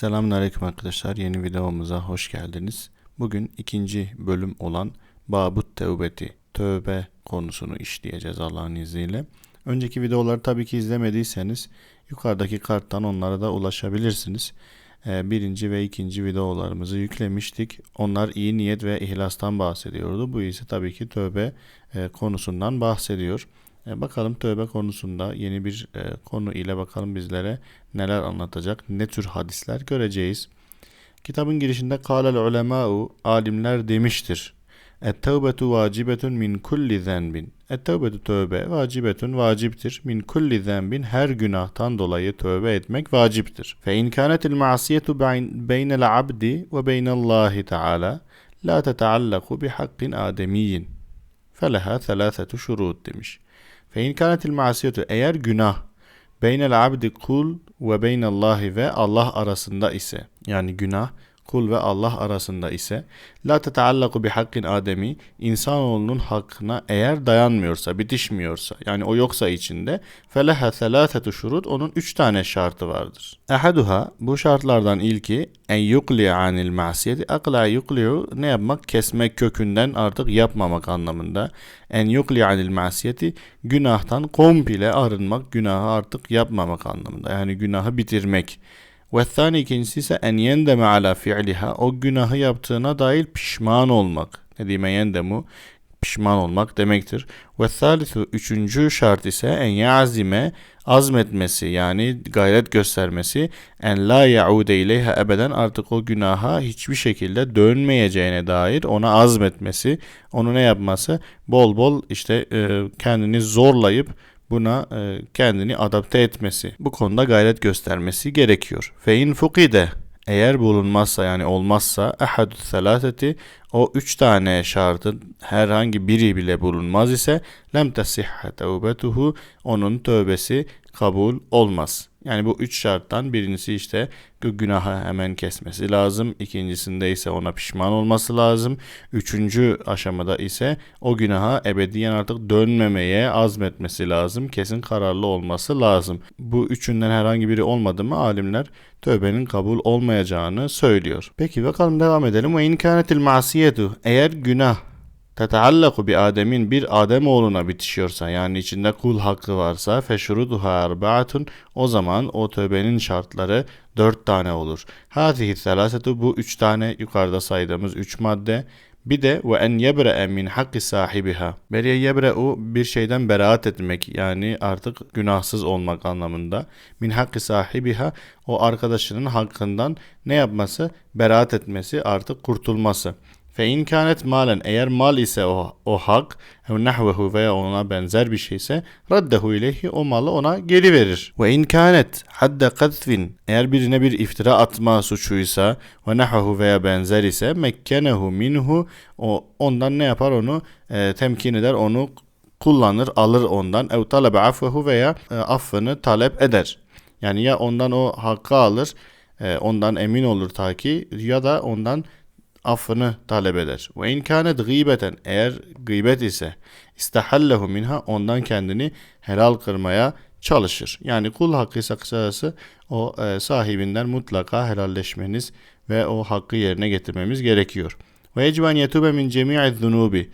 Selamünaleyküm arkadaşlar. Yeni videomuza hoş geldiniz. Bugün ikinci bölüm olan Babut Tevbeti, tövbe konusunu işleyeceğiz Allah'ın izniyle. Önceki videoları tabii ki izlemediyseniz yukarıdaki karttan onlara da ulaşabilirsiniz. Ee, birinci ve ikinci videolarımızı yüklemiştik. Onlar iyi niyet ve ihlastan bahsediyordu. Bu ise tabii ki tövbe e, konusundan bahsediyor. E, bakalım tövbe konusunda yeni bir e, konu ile bakalım bizlere neler anlatacak, ne tür hadisler göreceğiz. Kitabın girişinde kâlel ulemâ'u alimler demiştir. Et-tevbetu vacibetun min kulli zenbin. Et-tevbetu tövbe vacibetun vaciptir. Min kulli zenbin her günahtan dolayı tövbe etmek vaciptir. Fe in kânetil ma'siyetu beynel abdi ve beynallahi teâlâ la tetaallaku bi hakkin ademiyyin. Feleha thelâthetu şurut demiş. Fe in kânetil ma'siyetu eğer günah beynel abdi kul ve beynallahi ve Allah arasında ise yani günah kul ve Allah arasında ise la tetaallaku bi hakkin ademi insanoğlunun hakkına eğer dayanmıyorsa, bitişmiyorsa yani o yoksa içinde feleha selâsetu şurut onun üç tane şartı vardır. Ehaduha bu şartlardan ilki en yukli anil masiyeti akla yukli'u ne yapmak? Kesmek kökünden artık yapmamak anlamında. En yukli anil masiyeti günahtan komple arınmak, günahı artık yapmamak anlamında. Yani günahı bitirmek. Ve thani ikincisi ise en yendeme ala fi'liha o günahı yaptığına dair pişman olmak. Ne diyeyim yendemu? Pişman olmak demektir. Ve thalithu üçüncü şart ise en yazime azmetmesi yani gayret göstermesi en la yaude ileyha ebeden artık o günaha hiçbir şekilde dönmeyeceğine dair ona azmetmesi onu ne yapması bol bol işte e, kendini zorlayıp buna e, kendini adapte etmesi, bu konuda gayret göstermesi gerekiyor. Fe in fukide eğer bulunmazsa yani olmazsa ehadü selaseti o üç tane şartın herhangi biri bile bulunmaz ise lem tesihhe tevbetuhu onun tövbesi kabul olmaz. Yani bu üç şarttan birincisi işte günahı hemen kesmesi lazım. İkincisinde ise ona pişman olması lazım. Üçüncü aşamada ise o günaha ebediyen artık dönmemeye azmetmesi lazım. Kesin kararlı olması lazım. Bu üçünden herhangi biri olmadı mı alimler tövbenin kabul olmayacağını söylüyor. Peki bakalım devam edelim. Ve inkânetil masiyetu eğer günah teteallaku bi Adem'in bir Adem oğluna bitişiyorsa yani içinde kul hakkı varsa feşruduha erbaatun o zaman o tövbenin şartları dört tane olur. Hatihi selasetu bu üç tane yukarıda saydığımız üç madde. Bir de ve en yebre'e min hakkı sahibiha. Beriye yebre'u bir şeyden beraat etmek yani artık günahsız olmak anlamında. Min hakkı sahibiha o arkadaşının hakkından ne yapması? Beraat etmesi artık kurtulması. Fe in kânet malen eğer mal ise o, o hak ev nahvehu veya ona benzer bir şeyse raddehu ileyhi o malı ona geri verir. Ve in kânet hadde kadfin eğer birine bir iftira atma suçuysa ve nahvehu veya benzer ise mekkenehu minhu o ondan ne yapar onu e, temkin eder onu kullanır alır ondan ev talebe affehu veya e, affını talep eder. Yani ya ondan o hakkı alır e, ondan emin olur ta ki ya da ondan affını talep eder. Ve in kânet gıybeten eğer gıybet ise istahallehu minha ondan kendini helal kırmaya çalışır. Yani kul hakkıysa kısacası o e, sahibinden mutlaka helalleşmeniz ve o hakkı yerine getirmemiz gerekiyor. Ve ecben yetube min cemi'i zunubi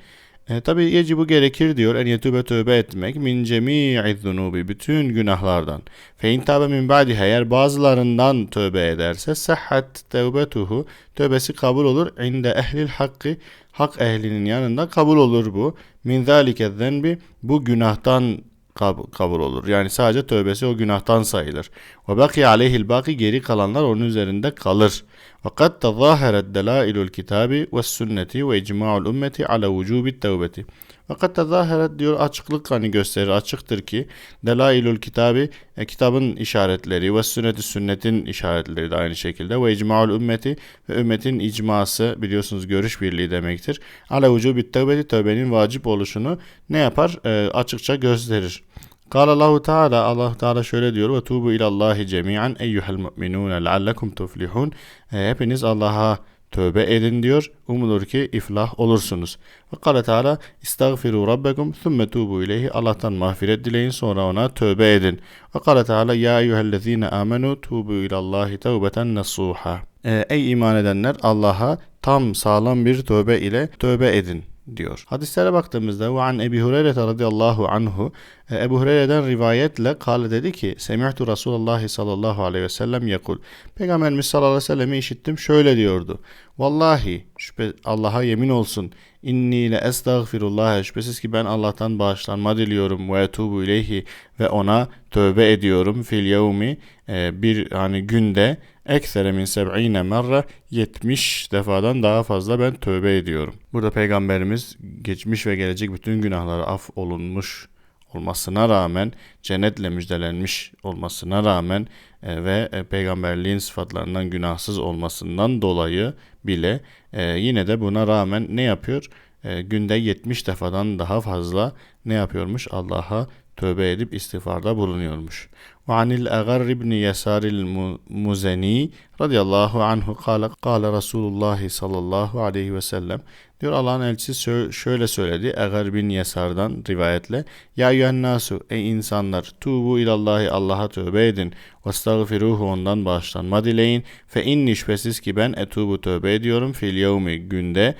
e, Tabi yecibu gerekir diyor en yetube tövbe etmek min cemi'i zunubi bütün günahlardan. Fe in tabe min ba'diha eğer bazılarından tövbe ederse sahhat tevbetuhu tövbesi kabul olur inde ehlil hakkı hak ehlinin yanında kabul olur bu. Min zalike zenbi bu günahtan kab- kabul olur. Yani sadece tövbesi o günahtan sayılır. Ve baki aleyhil baki geri kalanlar onun üzerinde kalır. Fakat tezaheret delailul kitabi ve sünneti ve icma'ul ümmeti ala vücubi tevbeti. Fakat tezaheret diyor açıklık hani gösterir açıktır ki delailul kitabi e, kitabın işaretleri ve sünneti sünnetin işaretleri de aynı şekilde ve icmaul ümmeti ve ümmetin icması biliyorsunuz görüş birliği demektir. Ala vücubi tevbeti tövbenin vacip oluşunu ne yapar? E, açıkça gösterir. قال الله Teala Allah Teala şöyle diyor ve tubu ilallahi cemian eyyuhel mu'minun leallekum tuflihun. E, hepiniz Allah'a tövbe edin diyor. Umulur ki iflah olursunuz. Ve kâle Teala istagfiru rabbekum thumme tubu ileyhi. Allah'tan mağfiret dileyin sonra ona tövbe edin. Ve kâle Teala ya eyyühellezine amenu tubu ilallahi tevbeten nasuha. Ee, ey iman edenler Allah'a tam sağlam bir tövbe ile tövbe edin diyor. Hadislere baktığımızda ve an Ebi Hureyre radıyallahu anhu e, Ebu Hureyre'den rivayetle kale dedi ki Semi'tu Resulullah sallallahu aleyhi ve sellem yakul Peygamberimiz sallallahu aleyhi ve sellem'i işittim şöyle diyordu. Vallahi şüphe Allah'a yemin olsun inni le estağfirullah şüphesiz ki ben Allah'tan bağışlanma diliyorum ve etubu ileyhi ve ona tövbe ediyorum fil yevmi e, bir hani günde eksere min seb'ine merre 70 defadan daha fazla ben tövbe ediyorum. Burada peygamberimiz geçmiş ve gelecek bütün günahları af olunmuş olmasına rağmen cennetle müjdelenmiş olmasına rağmen e, ve e, peygamberliğin sıfatlarından günahsız olmasından dolayı bile e, yine de buna rağmen ne yapıyor? E, günde 70 defadan daha fazla ne yapıyormuş? Allah'a tövbe edip istiğfarda bulunuyormuş. Ve anil Agar ibn Yasaril Muzeni radıyallahu anhu kâle kâle Resulullah sallallahu aleyhi ve sellem diyor Allah'ın elçisi şöyle söyledi Agar bin Yasar'dan rivayetle. Ya yuhannasu ey insanlar tubu ilallahi Allah'a tövbe edin. Ve estağfiruhu ondan bağışlanma dileyin. Fe inni şüphesiz ki ben etubu tövbe ediyorum. Fil yevmi günde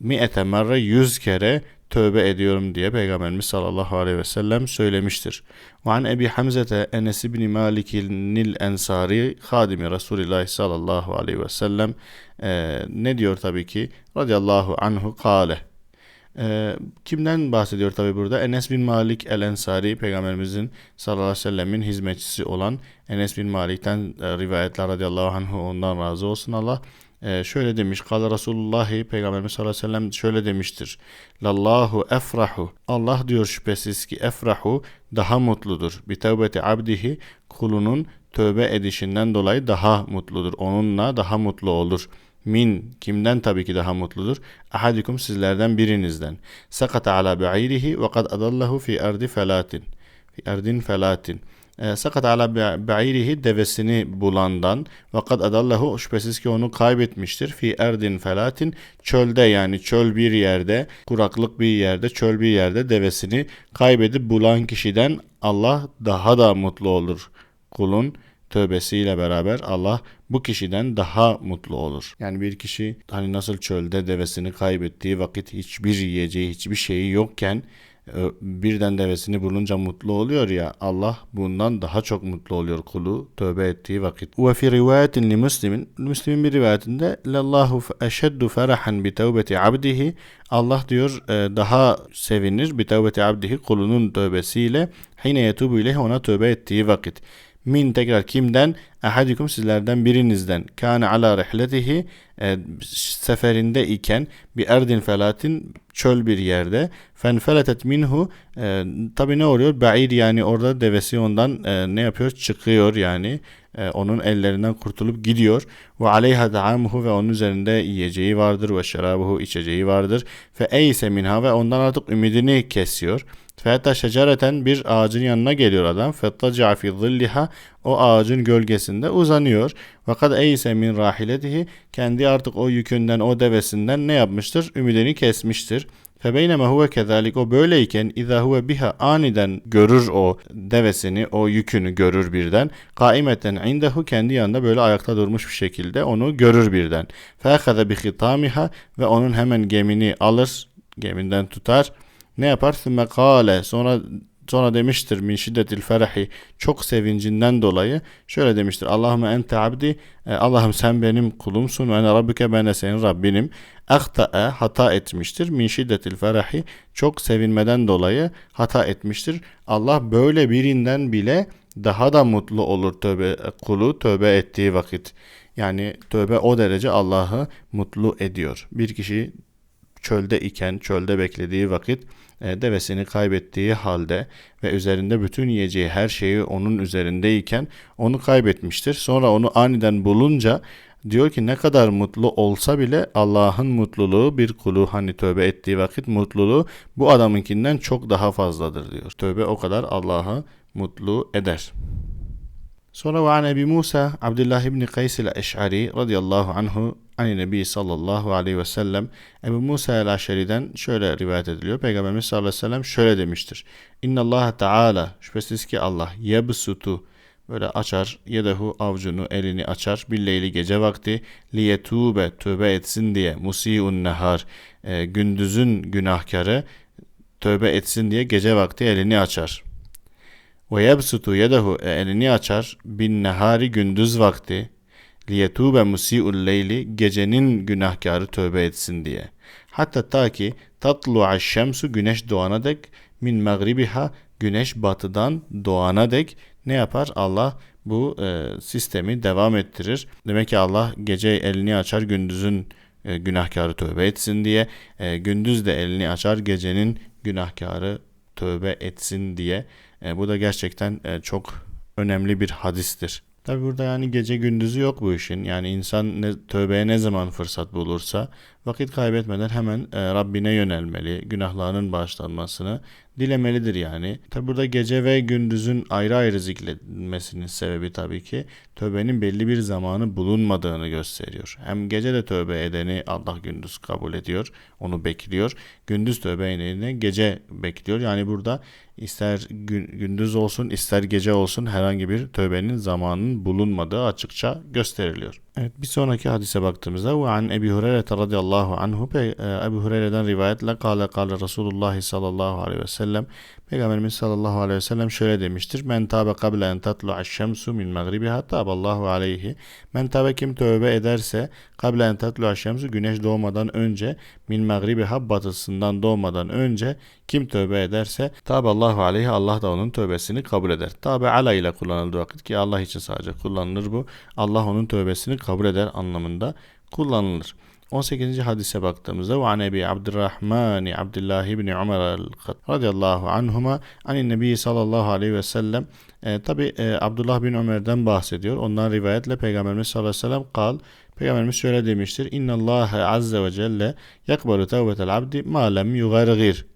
mi'ete merre yüz kere tövbe ediyorum diye Peygamberimiz sallallahu aleyhi ve sellem söylemiştir. Ve an Ebi Hamzete Enes ibn Malik nil Ensari hadimi Resulullah sallallahu aleyhi ve sellem e, ne diyor tabii ki radıyallahu anhu kale e, kimden bahsediyor tabi burada? Enes bin Malik el Ensari peygamberimizin sallallahu aleyhi ve sellemin hizmetçisi olan Enes bin Malik'ten e, rivayetler radıyallahu anhu ondan razı olsun Allah e, şöyle demiş. Kale Resulullah Peygamberimiz sallallahu aleyhi ve sellem şöyle demiştir. Lallahu efrahu. Allah diyor şüphesiz ki efrahu daha mutludur. Bi tevbeti abdihi kulunun tövbe edişinden dolayı daha mutludur. Onunla daha mutlu olur. Min kimden tabii ki daha mutludur? Ahadikum sizlerden birinizden. Sakata ala ba'irihi ve kad adallahu fi ardi felatin. Fi ardin felatin. E, sakat ala ba'irihi devesini bulandan vakat adallahu şüphesiz ki onu kaybetmiştir. Fi erdin felatin çölde yani çöl bir yerde kuraklık bir yerde çöl bir yerde devesini kaybedip bulan kişiden Allah daha da mutlu olur. Kulun tövbesiyle beraber Allah bu kişiden daha mutlu olur. Yani bir kişi hani nasıl çölde devesini kaybettiği vakit hiçbir yiyeceği hiçbir şeyi yokken birden devesini bulunca mutlu oluyor ya Allah bundan daha çok mutlu oluyor kulu tövbe ettiği vakit. Ve fi rivayetin li Müslim'in Müslim'in bir rivayetinde lallahu eşeddu ferahan bi tevbeti abdihi Allah diyor e, daha sevinir bi tevbeti abdihi kulunun tövbesiyle hine yetubu ile ona tövbe ettiği vakit. Min tekrar kimden? Ahadikum sizlerden birinizden. Kâne ala rihletihi e, seferinde iken bir erdin felatin çöl bir yerde. Fenfeletet minhu e, tabi ne oluyor? Ba'id yani orada devesi ondan e, ne yapıyor? Çıkıyor yani. E, onun ellerinden kurtulup gidiyor. Ve aleyha da'amuhu ve onun üzerinde yiyeceği vardır ve şerabuhu içeceği vardır. Fe eyse minha ve ondan artık ümidini kesiyor. Feta şecereten bir ağacın yanına geliyor adam. Fettaca fi zilliha o ağacın gölgesinde uzanıyor. Fakat eyse min rahiletihi kendi artık o yükünden o devesinden ne yapmıştır? Ümidini kesmiştir. Febeyneme huve kezalik o böyleyken izâ huve biha aniden görür o devesini, o yükünü görür birden. Kaimeten indehu kendi yanında böyle ayakta durmuş bir şekilde onu görür birden. Fehâze bi hitamiha ve onun hemen gemini alır, geminden tutar ne yapar? Sümme kâle sonra sonra demiştir min şiddetil ferahi çok sevincinden dolayı şöyle demiştir Allahümme ente abdi e, Allah'ım sen benim kulumsun ve ene rabbike ben de senin Rabbinim ahta'e hata etmiştir. Min şiddetil ferahi çok sevinmeden dolayı hata etmiştir. Allah böyle birinden bile daha da mutlu olur tövbe kulu tövbe ettiği vakit. Yani tövbe o derece Allah'ı mutlu ediyor. Bir kişi çölde iken, çölde beklediği vakit e, devesini kaybettiği halde ve üzerinde bütün yiyeceği her şeyi onun üzerindeyken onu kaybetmiştir. Sonra onu aniden bulunca diyor ki ne kadar mutlu olsa bile Allah'ın mutluluğu bir kulu hani tövbe ettiği vakit mutluluğu bu adamınkinden çok daha fazladır diyor. Tövbe o kadar Allah'ı mutlu eder. Sonra ve an Ebi Musa Abdullah ibn Kays el-Eş'ari radıyallahu anhu ani Nebi sallallahu aleyhi ve sellem Ebu Musa el-Aşeri'den şöyle rivayet ediliyor. Peygamberimiz sallallahu aleyhi ve sellem şöyle demiştir. İnna Allah Teala şüphesiz ki Allah yebsutu böyle açar yedehu avcunu elini açar billeyli gece vakti liyetube tövbe etsin diye musiun nehar e, gündüzün günahkarı tövbe etsin diye gece vakti elini açar. Ve yebsutu yedehu e, elini açar bin nehari gündüz vakti liyetube musi'ul leyli gecenin günahkarı tövbe etsin diye. Hatta ta ki tatlu'a şemsu güneş doğana dek min magribiha güneş batıdan doğana dek ne yapar? Allah bu e, sistemi devam ettirir. Demek ki Allah gece elini açar gündüzün e, günahkarı tövbe etsin diye. E, gündüz de elini açar gecenin günahkarı tövbe etsin diye. E, bu da gerçekten e, çok önemli bir hadistir. Tabi burada yani gece gündüzü yok bu işin. Yani insan ne, tövbeye ne zaman fırsat bulursa vakit kaybetmeden hemen e, Rabbine yönelmeli. Günahlarının bağışlanmasını dilemelidir yani. Tabi burada gece ve gündüzün ayrı ayrı zikredilmesinin sebebi tabii ki tövbenin belli bir zamanı bulunmadığını gösteriyor. Hem gece de tövbe edeni Allah gündüz kabul ediyor, onu bekliyor. Gündüz tövbe edeni gece bekliyor. Yani burada ister gündüz olsun ister gece olsun herhangi bir tövbenin zamanının bulunmadığı açıkça gösteriliyor. Evet bir sonraki hadise baktığımızda ve an Ebi Hureyre radıyallahu anhu e, Ebu Hureyre'den rivayetle kale kale Resulullah sallallahu aleyhi ve sellem Peygamberimiz sallallahu aleyhi ve sellem şöyle demiştir. Men tabe kable en tatlu'a şemsu min magribiha taballahu aleyhi. Men tabe kim tövbe ederse kable en tatlu'a şemsu güneş doğmadan önce min magribiha batısından doğmadan önce kim tövbe ederse taballahu aleyhi Allah da onun tövbesini kabul eder. Tabe ala ile kullanıldığı vakit ki Allah için sadece kullanılır bu. Allah onun tövbesini kabul eder anlamında kullanılır. 18. hadise baktığımızda ve an Ebi Abdurrahman Abdullah ibn Umar radıyallahu anhuma anin Nebi sallallahu aleyhi ve sellem e, tabi e, Abdullah bin Ömer'den bahsediyor. Ondan rivayetle Peygamberimiz sallallahu aleyhi ve sellem kal Peygamberimiz şöyle demiştir. İnna Allah azze ve celle yakbalu tevbetel abdi ma lem yugargir.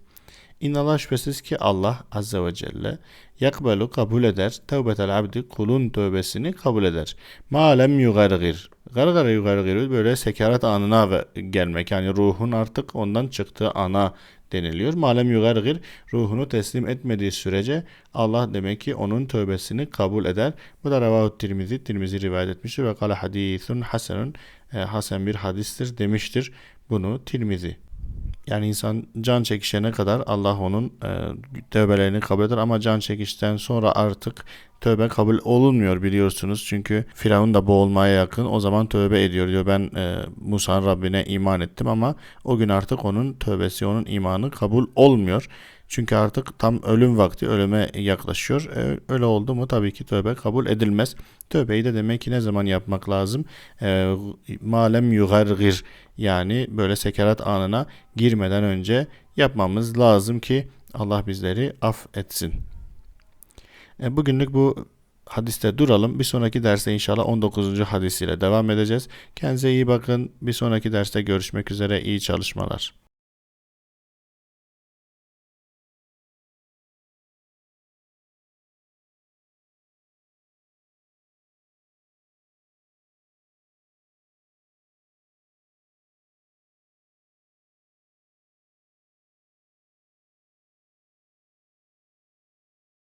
İnnallah şüphesiz ki Allah azze ve celle yakbelu kabul eder tevbetel abdi kulun tövbesini kabul eder. Ma lem yugargir Gargara yugargir böyle sekarat anına gelmek yani ruhun artık ondan çıktığı ana deniliyor. Malem yugargir ruhunu teslim etmediği sürece Allah demek ki onun tövbesini kabul eder. Bu da Revahu Tirmizi, Tirmizi rivayet etmiştir ve kala hadithun hasenun e, hasen bir hadistir demiştir bunu Tirmizi. Yani insan can çekişene kadar Allah onun e, tövbelerini kabul eder ama can çekişten sonra artık tövbe kabul olunmuyor biliyorsunuz. Çünkü Firavun da boğulmaya yakın o zaman tövbe ediyor diyor. Ben e, Musa'nın Rabbine iman ettim ama o gün artık onun tövbesi, onun imanı kabul olmuyor. Çünkü artık tam ölüm vakti ölüme yaklaşıyor. E, öyle oldu mu tabii ki tövbe kabul edilmez. Tövbeyi de demek ki ne zaman yapmak lazım? E, malem yugargir yani böyle sekerat anına girmeden önce yapmamız lazım ki Allah bizleri affetsin. E, bugünlük bu hadiste duralım. Bir sonraki derste inşallah 19. hadis ile devam edeceğiz. Kendinize iyi bakın. Bir sonraki derste görüşmek üzere. İyi çalışmalar.